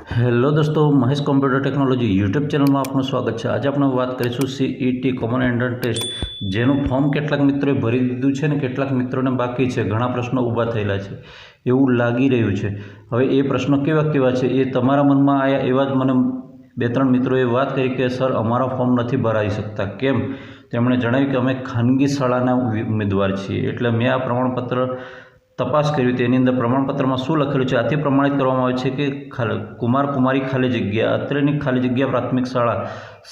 Hello દોસ્તો, Mahesh computer technology YouTube ચેનલમાં આપનું સ્વાગત છે. આજે આપણે વાત કરીશું સીઈટી કોમન એન્ટ્રન્સ ટેસ્ટ જેનું ફોર્મ કેટલાક મિત્રોએ ભરી દીધું છે ને કેટલાક મિત્રોને બાકી છે. ઘણા પ્રશ્નો ઊભા થયેલા છે. એવું લાગી રહ્યું છે. હવે એ પ્રશ્નો કેવા કેવા છે એ તમારા મનમાં આવ્યા એવા જ મને બે ત્રણ મિત્રોએ વાત કરી કે, સર, અમારા ફોર્મ નથી ભરાઈ શકતા. કેમ? તેમણે જણાવ્યું કે અમે ખાનગી શાળાના ઉમેદવાર છીએ. એટલે મેં આ પ્રમાણપત્ર તપાસ કરી તેની અંદર પ્રમાણપત્રમાં શું લખેલું છે? આથી પ્રમાણિત કરવામાં આવે છે કે ખાલી કુમાર કુમારી ખાલી જગ્યા, અત્રેની ખાલી જગ્યા પ્રાથમિક શાળા,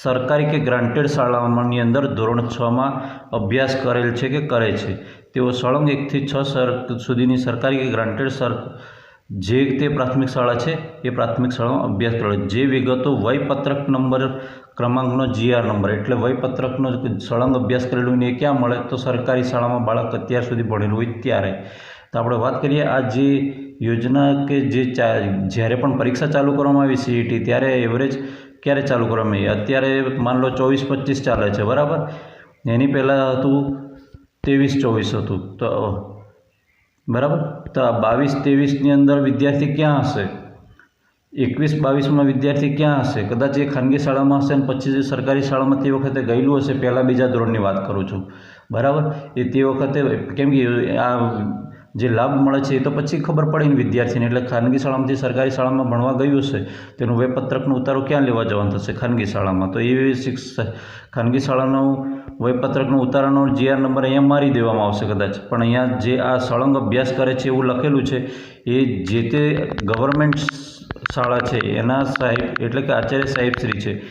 સરકારી કે ગ્રાન્ટેડ શાળાઓની અંદર ધોરણ છમાં અભ્યાસ કરેલ છે કે કરે છે? તેઓ સળંગ એકથી છ સર સુધીની સરકારી કે ગ્રાન્ટેડ સર જે તે પ્રાથમિક શાળા છે, એ પ્રાથમિક શાળામાં અભ્યાસ કરે જે વિગતો વયપત્રક નંબર ક્રમાંકનો જીઆર નંબર, એટલે વયપત્રકનો સળંગ અભ્યાસ કરેલું ને એ ક્યાં મળે? તો સરકારી શાળામાં બાળક અત્યાર સુધી ભણેલું હોય ત્યારે. તો આપણે વાત કરીએ આ જે યોજના કે જે ચા, જ્યારે પણ પરીક્ષા ચાલુ કરવામાં આવી સીઈટી ત્યારે એવરેજ ક્યારે ચાલુ કરવામાં આવી? અત્યારે માન લો ચોવીસ પચીસ ચાલે છે, બરાબર? એની પહેલાં હતું ત્રેવીસ ચોવીસ હતું, તો બરાબર? તો બાવીસ ત્રેવીસની અંદર વિદ્યાર્થી ક્યાં હશે? એકવીસ બાવીસમાં વિદ્યાર્થી ક્યાં હશે? કદાચ એ ખાનગી શાળામાં હશે અને પછી સરકારી શાળામાં તે વખતે ગયેલું હશે, પહેલાં બીજા ધોરણની વાત કરું છું, બરાબર? એ તે વખતે, કેમ કે આ જે લાભ મળે છે એ તો પછી ખબર પડે ને વિદ્યાર્થીને. એટલે ખાનગી શાળામાંથી સરકારી શાળામાં ભણવા ગયું છે તેનું વયપત્રકનો ઉતારો ક્યાં લેવા જવાનું થશે? ખાનગી શાળામાં. તો એ શિક્ષ ખાનગી શાળાનો વયપત્રકનો ઉતારાનો જીઆર નંબર અહીંયા મારી દેવામાં આવશે કદાચ. પણ અહીંયા જે આ સળંગ અભ્યાસ કરે છે એવું લખેલું છે, એ જે તે ગવર્મેન્ટ શાળા છે, એના સાહેબ, એટલે કે આચાર્ય સાહેબ શ્રી છે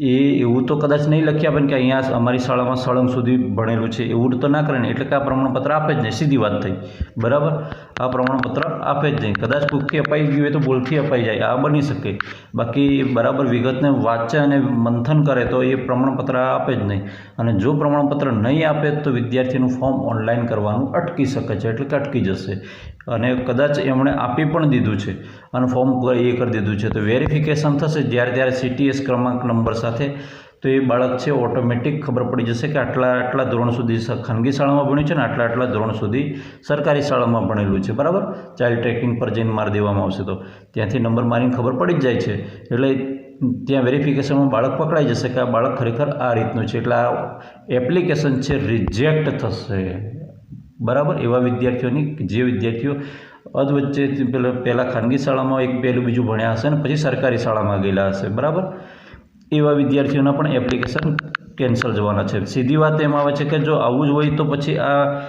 એ એવું તો કદાચ નહીં લખી આપે ને કે અહીંયા અમારી શાળામાં સળંગ સુધી ભણેલું છે, એવું તો ના કરે ને. એટલે કે આ પ્રમાણપત્ર આપે જ નહીં, સીધી વાત થઈ. બરાબર? આ પ્રમાણપત્ર આપે જ નહીં. કદાચ ભૂખથી અપાઈ ગયું હોય તો ભૂલથી અપાઈ જાય. આ બની શકે. બાકી બરાબર વિગતને વાંચે અને મંથન કરે તો એ પ્રમાણપત્ર આપે જ નહીં. અને જો પ્રમાણપત્ર નહીં આપે તો વિદ્યાર્થીનું ફોર્મ ઓનલાઈન કરવાનું અટકી શકે છે. એટલે કે અટકી જશે. અને કદાચ એમણે આપી પણ દીધું છે. અને ફોર્મ એ કરી દીધું છે. તો વેરિફિકેશન થશે. જ્યારે, ત્યારે સીટીએસ ક્રમાંક નંબર સાથે તો એ બાળક છે ઓટોમેટિક ખબર પડી જશે કે આટલા આટલા ધોરણ સુધી ખાનગી શાળામાં ભણ્યું છે ને આટલા આટલા ધોરણ સુધી સરકારી શાળામાં ભણેલું છે. બરાબર? ચાઇલ્ડ ટ્રેકિંગ પર જઈને માર દેવામાં આવશે તો. ત્યાંથી નંબર મારીને ખબર પડી જ જાય છે. એટલે ત્યાં વેરિફિકેશનમાં બાળક પકડાઈ જશે કે આ બાળક ખરેખર આ રીતનું છે. એટલે આ એપ્લિકેશન છે રિજેક્ટ થશે. બરાબર? એવા વિદ્યાર્થીઓની જે વિદ્યાર્થીઓ અધવચ્ચે પહેલાં ખાનગી શાળામાં એક પહેલું બીજું ભણ્યા હશે ને પછી સરકારી શાળામાં ગયેલા હશે. બરાબર? એવા વિદ્યાર્થીઓના પણ એપ્લિકેશન કેન્સલ જવાના છે. સીધી વાત એમ આવે છે કે જો આવું જ હોય તો પછી આ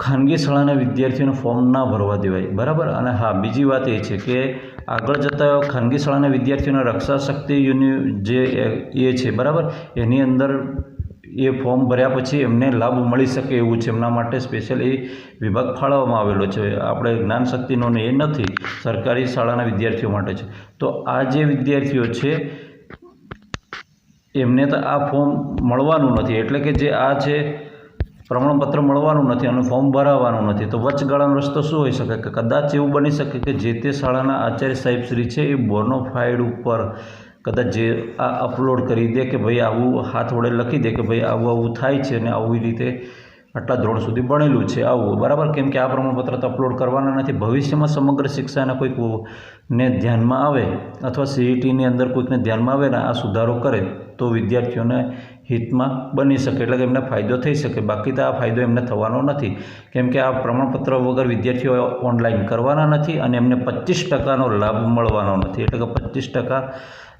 ખાનગી શાળાના વિદ્યાર્થીઓને ફોર્મ ના ભરવા દેવાય. બરાબર? અને હા, બીજી વાત એ છે કે આગળ જતાં ખાનગી શાળાના વિદ્યાર્થીઓને રક્ષા શક્તિ યુનિ, જે એ છે, બરાબર? એની અંદર એ ફોર્મ ભર્યા પછી એમને લાભ મળી શકે એવું છે. એમના માટે સ્પેશિયલ વિભાગ ફાળવવામાં આવેલો છે. આપણે જ્ઞાન શક્તિનો એ નથી. સરકારી શાળાના વિદ્યાર્થીઓ માટે છે. તો આ જે વિદ્યાર્થીઓ છે, એમને તો આ ફોર્મ મળવાનું નથી. એટલે કે જે આ છે, પ્રમાણપત્ર મળવાનું નથી અને ફોર્મ ભરાવાનું નથી. તો વચગાળાનો રસ્તો શું હોઈ શકે? કે કદાચ એવું બની શકે કે જે તે શાળાના આચાર્ય સાહેબ શ્રી છે, એ બોનોફાઇડ ઉપર કદાચ જે આ અપલોડ કરી દે કે ભાઈ આવું હાથ વડે લખી દે કે ભાઈ આવું આવું થાય છે અને આવી રીતે આટલા ધોરણ સુધી ભણેલું છે, આવું બરાબર? કેમ કે આ પ્રમાણપત્ર તો અપલોડ કરવાના નથી. ભવિષ્યમાં સમગ્ર શિક્ષાના કોઈક ને ધ્યાનમાં આવે અથવા સીઈટીની અંદર કોઈકને ધ્યાનમાં આવે ને આ સુધારો કરે તો વિદ્યાર્થીઓને હિતમાં બની શકે, એટલે કે એમને ફાયદો થઈ શકે. બાકી તો આ ફાયદો એમને થવાનો નથી. કેમ કે આ પ્રમાણપત્ર વગર વિદ્યાર્થીઓ ઓનલાઈન કરવાના નથી અને એમને પચીસ ટકાનો લાભ મળવાનો નથી. એટલે કે પચીસ ટકા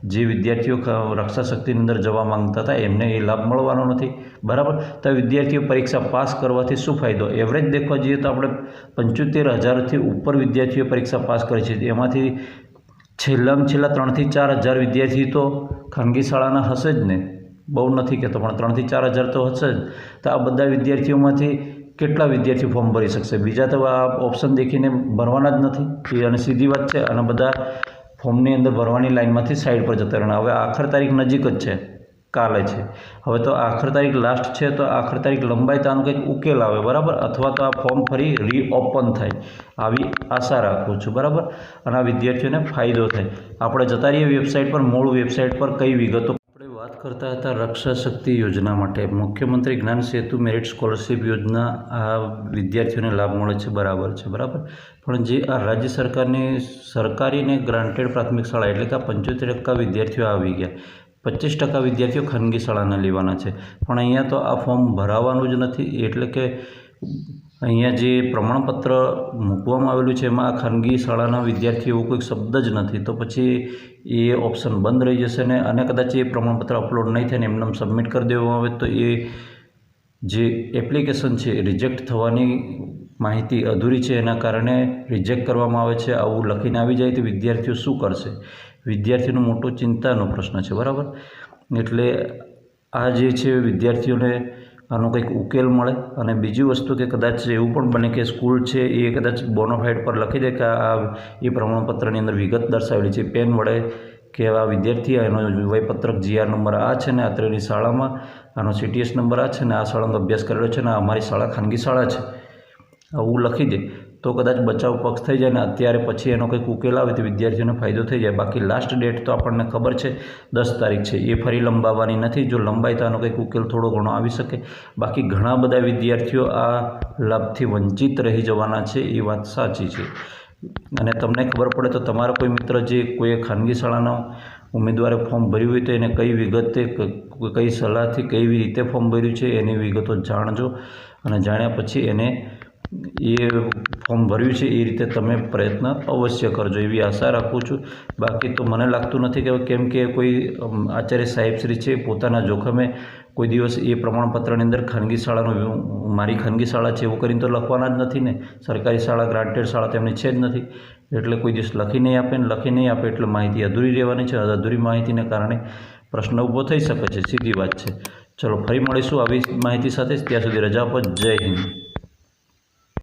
જે વિદ્યાર્થીઓ રક્ષા શક્તિની અંદર જવા માંગતા હતા, એમને એ લાભ મળવાનો નથી. બરાબર? તો વિદ્યાર્થીઓ પરીક્ષા પાસ કરવાથી શું ફાયદો? એવરેજ દેખવા જઈએ તો આપણે પંચોતેર હજારથી ઉપર વિદ્યાર્થીઓ પરીક્ષા પાસ કરે છે. એમાંથી છેલ્લામાં છેલ્લા ત્રણથી ચાર હજાર વિદ્યાર્થી તો ખાનગી શાળાના હશે જ ને? બહુ નથી કહેતો, પણ ત્રણથી ચાર હજાર તો હશે જ. તો આ બધા વિદ્યાર્થીઓમાંથી કેટલા વિદ્યાર્થીઓ ફોર્મ ભરી શકશે? બીજા તો આ ઓપ્શન દેખીને ભરવાના જ નથી. એ અને સીધી વાત છે. અને બધા ફોર્મની અંદર ભરવાની લાઇનમાંથી સાઈડ પર જતા રહેવાના. હવે આખર તારીખ નજીક જ છે, કાલે છે. હવે તો આખર તારીખ લાસ્ટ છે, તો આખર તારીખ લંબાઈ તો આનો કંઈક ઉકેલ આવે, બરાબર? અથવા તો આ ફોર્મ ફરી રીઓપન થાય. આવી આશા રાખું છું, બરાબર? અને આ વિદ્યાર્થીઓને ફાયદો થાય. આપણે જતા રહીએ વેબસાઇટ પર, મૂળ વેબસાઇટ પર કઈ વિગતો કરતા હતા રક્ષા શક્તિ યોજના માટે. મુખ્યમંત્રી જ્ઞાન સેતુ મેરિટ સ્કોલરશિપ યોજના આ વિદ્યાર્થીઓને લાભ મળે છે, બરાબર છે, બરાબર? પણ જે આ રાજ્ય સરકારની સરકારીને ગ્રાન્ટેડ પ્રાથમિક શાળા એટલે કે આ પંચોતેર ટકા વિદ્યાર્થીઓ આવી ગયા. પચીસ ટકા વિદ્યાર્થીઓ ખાનગી શાળાના લેવાના છે. પણ અહીંયા તો આ ફોર્મ ભરાવાનું જ નથી. એટલે કે અહીંયા જે પ્રમાણપત્ર મૂકવામાં આવેલું છે, એમાં ખાનગી શાળાના વિદ્યાર્થીઓ એવો કોઈ શબ્દ જ નથી. તો પછી એ ઓપ્શન બંધ રહી જશે ને અને કદાચ એ પ્રમાણપત્ર અપલોડ નહીં થાય ને એમને સબમિટ કરી દેવામાં આવે તો એ જે એપ્લિકેશન છે એ રિજેક્ટ થવાની માહિતી અધૂરી છે. એના કારણે રિજેક્ટ કરવામાં આવે છે, આવું લખીને આવી જાય તો વિદ્યાર્થીઓ શું કરશે? વિદ્યાર્થીનો મોટો ચિંતાનો પ્રશ્ન છે, બરાબર? એટલે આ જે છે વિદ્યાર્થીઓને આનો કંઈક ઉકેલ મળે. અને બીજી વસ્તુ કે કદાચ એવું પણ બને કે સ્કૂલ છે એ કદાચ બોનોફાઇડ પર લખી દે કે આ એ પ્રમાણપત્રની અંદર વિગત દર્શાવેલી છે. પેન વડે કે આ વિદ્યાર્થી એનો વયપત્રક જીઆર નંબર આ છે ને અત્રેની શાળામાં આનો સીટીએસ નંબર આ છે ને આ શાળાનો અભ્યાસ કરેલો છે ને આ અમારી શાળા ખાનગી શાળા છે. આવું લખી દે. તો કદાચ બચાવ પક્ષ થઈ જાય ને અત્યારે પછી એનો કંઈક ઉકેલ આવે તો વિદ્યાર્થીઓને ફાયદો થઈ જાય. બાકી લાસ્ટ ડેટ તો આપણને ખબર છે, દસ તારીખ છે. એ ફરી લંબાવવાની નથી. જો લંબાય તો આનો કંઈક ઉકેલ થોડો ઘણો આવી શકે. બાકી ઘણા બધા વિદ્યાર્થીઓ આ લાભથી વંચિત રહી જવાના છે, એ વાત સાચી છે. અને તમને ખબર પડે તો તમારા કોઈ મિત્ર જે કોઈ ખાનગી શાળાનો ઉમેદવારે ફોર્મ ભર્યું હોય તો એને કઈ વિગતે કઈ સલાહથી કઈ રીતે ફોર્મ ભર્યું છે, એની વિગતો જાણજો. અને જાણ્યા પછી એને એ ફોર્મ ભર્યું છે, એ રીતે તમે પ્રયત્ન અવશ્ય કરજો. એવી આશા રાખું છું. બાકી તો મને લાગતું નથી કે કેમ કે કોઈ આચાર્ય સાહેબશ્રી છે, પોતાના જોખમે કોઈ દિવસ એ પ્રમાણપત્રની અંદર ખાનગી શાળાનો મારી ખાનગી શાળા છે એવું કરીને તો લખવાના જ નથી ને. સરકારી શાળા, ગ્રાન્ટેડ શાળા તેમની છે જ નથી. એટલે કોઈ દિવસ લખી નહીં આપે ને લખી નહીં આપે એટલે માહિતી અધૂરી રહેવાની છે. અધૂરી માહિતીને કારણે પ્રશ્ન ઊભો થઈ શકે છે. સીધી વાત છે. ચલો, ફરી મળીશું આવી માહિતી સાથે. ત્યાં સુધી રજા પર જય હિન્દ.